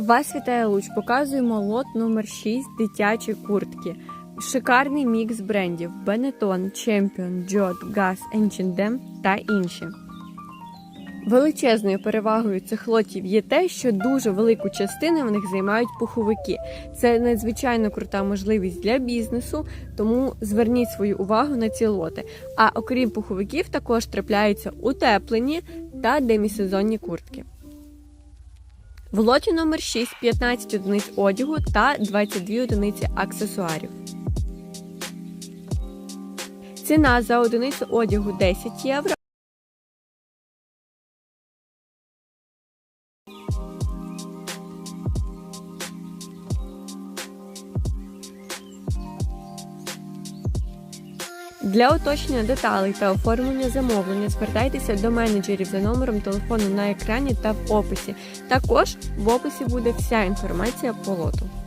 Вас вітає Луч. Показуємо лот номер 6 дитячі куртки. Шикарний мікс брендів Benetton, Champion, Jot, Gas, H&M та інші. Величезною перевагою цих лотів є те, що дуже велику частину в них займають пуховики. Це надзвичайно крута можливість для бізнесу, тому зверніть свою увагу на ці лоти. А окрім пуховиків, також трапляються утеплені та демісезонні куртки. В лоті номер 6 15 одиниць одягу та 22 одиниці аксесуарів. Ціна за одиницю одягу 10 євро. Для уточнення деталей та оформлення замовлення звертайтеся до менеджерів за номером телефону на екрані та в описі. Також в описі буде вся інформація по лоту.